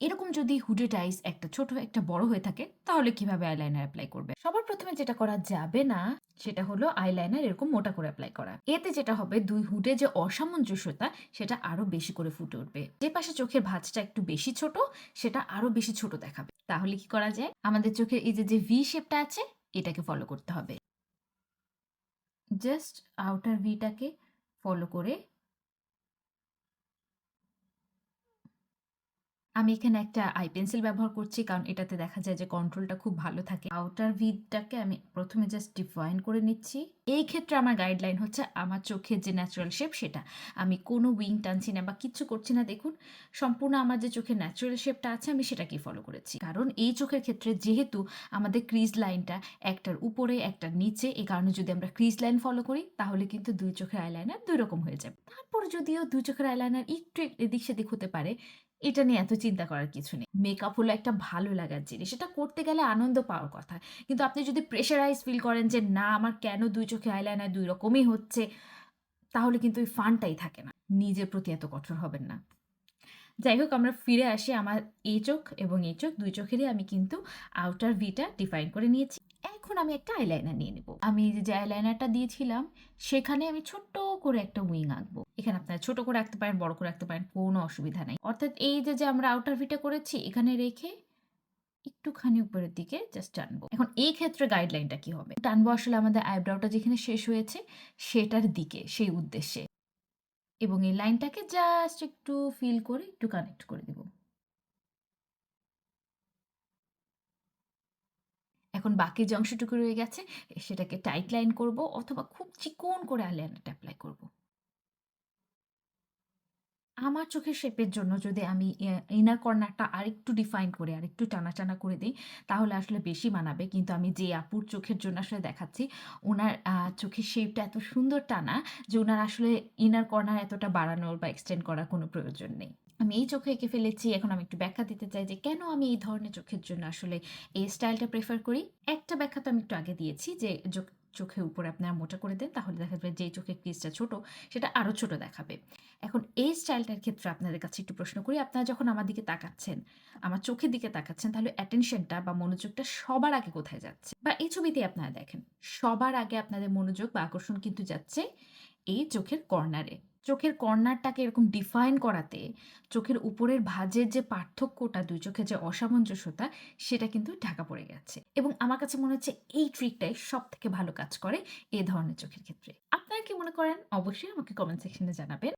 এরকম যদি হুডেড আইস একটা ছোট, একটা বড় হয়ে থাকে, তাহলে কীভাবে আইলাইনার অ্যাপ্লাই করবে? সবার প্রথমে যেটা করা যাবে না, সেটা হলো আইলাইনার এরকম মোটা করে অ্যাপ্লাই করা। এতে যেটা হবে, দুই হুডে যে অসামঞ্জস্যতা, সেটা আরও বেশি করে ফুটে উঠবে। যে পাশে চোখের ভাঁজটা একটু বেশি ছোট, সেটা আরও বেশি ছোট দেখাবে। তাহলে কি করা যায়? আমাদের চোখের এই যে যে ভি শেপটা আছে, এটাকে ফলো করতে হবে। জাস্ট আউটার ভিটাকে ফলো করে আমি এখানে একটা আই পেন্সিল ব্যবহার করছি, কারণ এটাতে দেখা যায় যে কন্ট্রোলটা খুব ভালো থাকে। আউটার ভিডটাকে আমি প্রথমে জাস্ট ডিফাইন করে নিচ্ছি। এই ক্ষেত্রে আমার গাইডলাইন হচ্ছে আমার চোখের যে ন্যাচারাল শেপ সেটা। আমি কোনো উইং টানছি না বা কিচ্ছু করছি না, দেখুন, সম্পূর্ণ আমার যে চোখের ন্যাচারাল শেপটা আছে, আমি সেটাকেই ফলো করেছি। কারণ এই চোখের ক্ষেত্রে যেহেতু আমাদের ক্রিজ লাইনটা একটার উপরে, একটার নিচে এই কারণে যদি আমরা ক্রিজ লাইন ফলো করি, তাহলে কিন্তু দুই চোখের আইলাইনার দুই রকম হয়ে যাবে। তারপর যদিও দুই চোখের আইলাইনার একটু এদিক সেদিক হতে পারে এটা নিয়ে এত চিন্তা করার কিছু নেই। মেকআপ হলো একটা ভালো লাগার জিনিস। এটা করতে গেলে আনন্দ পাওয়ার কথা। কিন্তু আপনি যদি প্রেশারাইজ ফিল করেন যে, না, আমার কেন দুই চোখে আইলাইনার দুই রকমই হচ্ছে? তাহলে কিন্তু ওই ফানটাই থাকে না। নিজের প্রতি এত কঠোর হবেন না। যাই হোক, আমরা ফিরে আসি আমার এই চোখ এবং এই চোখ। দুই চোখেরই আমি কিন্তু আউটার ভিটা ডিফাইন করে নিয়েছি। এখন আমি একটা আইলাইনার নিয়ে নেব। আমি যে আইলাইনারটা দিয়েছিলাম, সেখানে আমি ছোট্ট করে একটা উইং আঁকবো। এখানে আপনারা ছোট করে আঁকতে পারেন, বড় করে আঁকতে পারেন, কোনো অসুবিধা নাই। অর্থাৎ এই যে যে আমরা আউটার ভিটা করেছি, এখানে রেখে একটুখানি উপরের দিকে জাস্ট টানবো। এখন এই ক্ষেত্রে গাইডলাইনটা কি হবে? টানবো আসলে আমাদের আইব্রাউটা যেখানে শেষ হয়েছে, সেটার দিকে, সেই উদ্দেশ্যে। এবং এই লাইনটাকে জাস্ট একটু ফিল করে একটু কানেক্ট করে দেব। এখন বাকি যে অংশটুকু রয়ে গেছে সেটাকে টাইট লাইন করব অথবা খুব চিকন করে আইলাইনারটা অ্যাপ্লাই করব। আমার চোখের শেপের জন্য যদি আমি ইনার কর্নারটা আরেকটু ডিফাইন করে, আরেকটু টানা টানা করে দিই, তাহলে আসলে বেশি মানাবে। কিন্তু আমি যে আপুর চোখের জন্য আসলে দেখাচ্ছি, ওনার চোখের শেপটা এত সুন্দর টানা যে ওনার আসলে ইনার কর্নার এতটা বাড়ানোর বা এক্সটেন্ড করার কোনো প্রয়োজন নেই। আমি এই চোখে এঁকে ফেলেছি, এখন আমি একটু ব্যাখ্যা দিতে চাই যে কেন আমি এই ধরনের চোখের জন্য আসলে এই স্টাইলটা প্রেফার করি? একটা ব্যাখ্যা তো আমি একটু আগে দিয়েছি যে চোখের উপরে আপনারা মোটা করে দেন, তাহলে দেখা যাবে যে চোখের ক্রিজটা ছোট, সেটা আরও ছোট দেখাবে। এখন এই স্টাইলটার ক্ষেত্রে আপনাদের কাছে একটু প্রশ্ন করি, আপনারা যখন আমার দিকে তাকাচ্ছেন, আমার চোখের দিকে তাকাচ্ছেন, তাহলে অ্যাটেনশনটা বা মনোযোগটা সবার আগে কোথায় যাচ্ছে? বা এই ছবিতে আপনারা দেখেন, সবার আগে আপনাদের মনোযোগ বা আকর্ষণ কিন্তু যাচ্ছে এই চোখের কর্নারে চোখের কর্নারটাকে এরকম ডিফাইন করাতে, চোখের উপরের ভাঁজের যে পার্থক্যটা, দুই চোখের যে অসামঞ্জস্যতা, সেটা কিন্তু ঢাকা পড়ে গেছে। এবং আমার কাছে মনে হচ্ছে এই ট্রিকটাই সব থেকে ভালো কাজ করে এ ধরনের চোখের ক্ষেত্রে। আপনারা কি মনে করেন? অবশ্যই আমাকে কমেন্ট সেকশনে জানাবেন।